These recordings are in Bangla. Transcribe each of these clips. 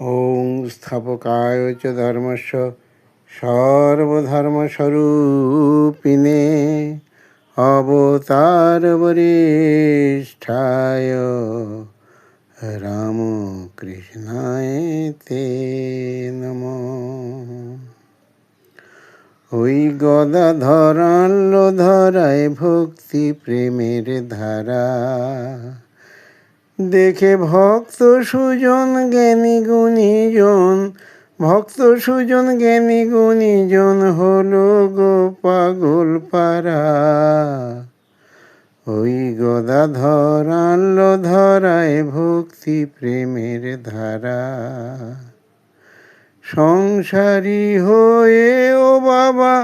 ওং স্থাপকায় চ ধর্মস্য সর্বধর্মস্বরূপিণে অবতার বরিষ্ঠায় রামকৃষ্ণায় তে নম। ওই গদা ধরালো ধরায় ভক্তি প্রেমের ধারা দেখে ভক্ত সুজন জ্ঞানী গুণীজন, ভক্ত সুজন জ্ঞানী গুণীজন হলো গো পাগল পারা ওই গদা ধরালো ধরায় ভক্তি প্রেমের ধারা। সংসারী হয়ে ও বাবা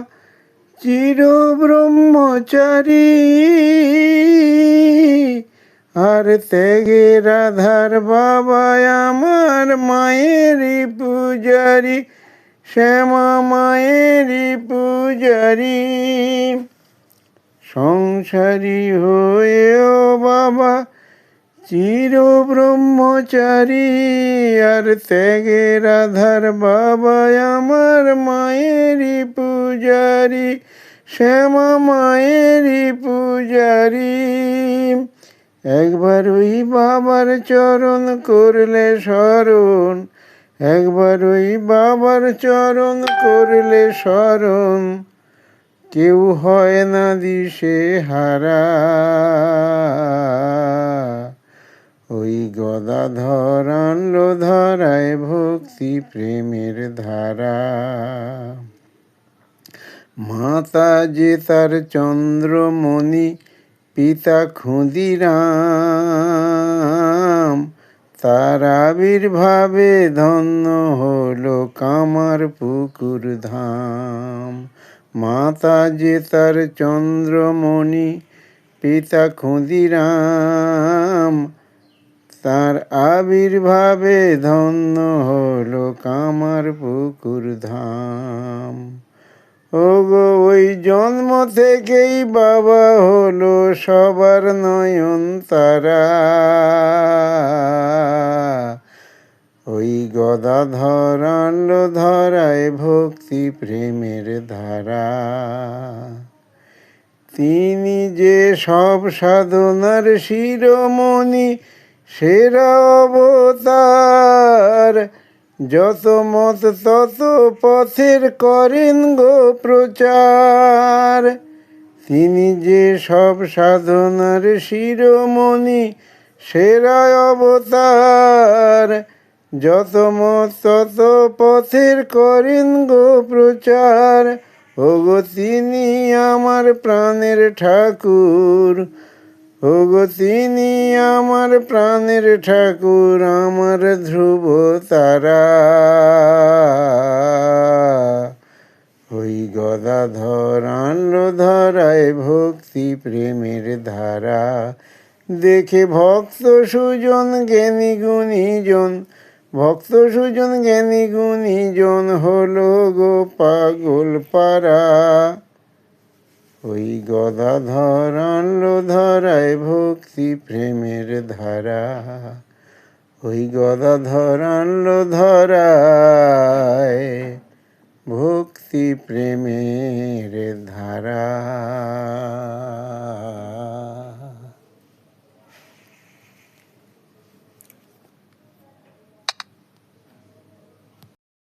চির ব্রহ্মচারী আর ত্যাগে রাধার বাবা আমার মায়েরই পূজারি, শ্যামা মায়েরই পূজারি। সংসারী হয়েও বাবা চির ব্রহ্মচারী, আর ত্যাগে রাধার বাবা আমার মায়েরই পূজারি, শ্যামা মায়েরই পূজারি। একবার ওই বাবার চরণ করলে স্মরণ, একবার ওই বাবার চরণ করলে স্মরণ। কেউ হয় না দিশে হারা। ওই গদা ধরালো ধরায় ভক্তি প্রেমের ধারা। মাতা যে তার চন্দ্রমণি পিতা ক্ষুদিরাম তার আবির্ভাবে ধন্য হলো কামার পুকুর ধাম। মাতা যে তার চন্দ্রমণি, পিতা ক্ষুদিরাম তার আবির্ভাবে ধন্য হলো কামার পুকুর ধাম। ওই জন্ম থেকেই বাবা হলো সবার নয়ন তারা। ওই গদা ধরালো ধরায় ভক্তি প্রেমের ধারা। তিনি যে সব সাধনার শিরোমণি, সেরা অবতার। যত মত তত পথের করেন গো প্রচার। তিনি যে সব সাধনার শিরোমণি সেরা অবতার। যত মত তত পথের করেন গো প্রচার। ওগো তিনি আমার প্রাণের ঠাকুর। ওগো তিনি আমার প্রাণের ঠাকুর, আমার ধ্রুব তারা। ওই গদাধর আনলো ধরায় ভক্তি প্রেমের ধারা। দেখে ভক্ত সুজন জ্ঞানী গুণীজন, ভক্ত সুজন জ্ঞানী গুণীজন হলো গো পাগল পারা ওই গদা ধরানল ধরায় ভক্তি প্রেমের ধারা। ওই গদা ধরানল ধরায় ভক্তি প্রেমের ধারা।